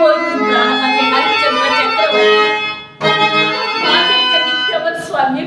పోతుందా? అనే అర్చన చక్రవర్తి స్వామి